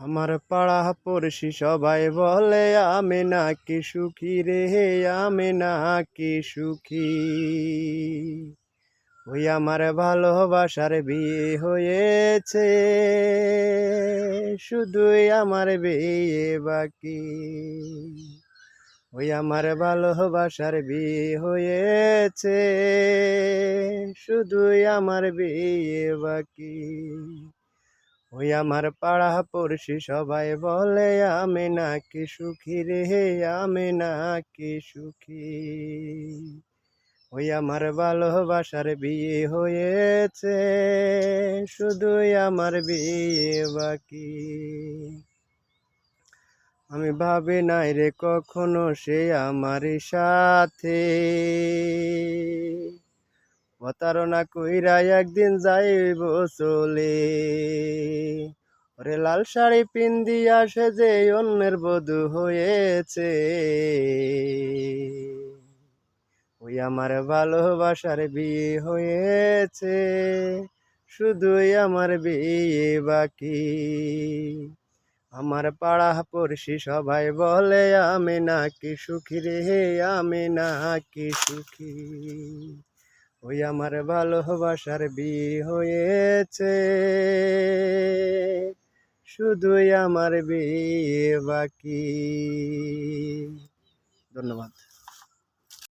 আমার পাড়া পড়শি সবাই বলে, আমি নাকি সুখী রে, আমি নাকি সুখী। ওই আমার ভালোবাসার বিয়ে হয়েছে, শুধুই আমার বিয়ে বাকি। ওই আমার ভালোবাসার বিয়ে হয়েছে, শুধুই আমার বিয়ে বাকি। ওই আমার পাড়া পড়শি সবাই বলে, আমি নাকি সুখী রে, আমি নাকি সুখী। ওই আমার ভালোবাসার বিয়ে হয়েছে, শুধুই আমার বিয়ে বাকি। আমি ভাবি নাই রে কখনো সে আমার সাথে। প্রতারণা কইরা একদিন যাইব চলে। ওরে লাল শাড়ি পিন্দিয়া সে যে অন্যের বধূ হয়েছে। ওই আমার ভালোবাসার বিয়ে হয়েছে, শুধুই আমার বিয়ে বাকি। আমার পাড়া পড়শি সবাই বলে, আমি নাকি সুখী রে, আমি নাকি সুখী? ওই আমার ভালোবাসার বিয়ে হয়েছে। শুধুই আমার বিয়ে বাকি। ধন্যবাদ।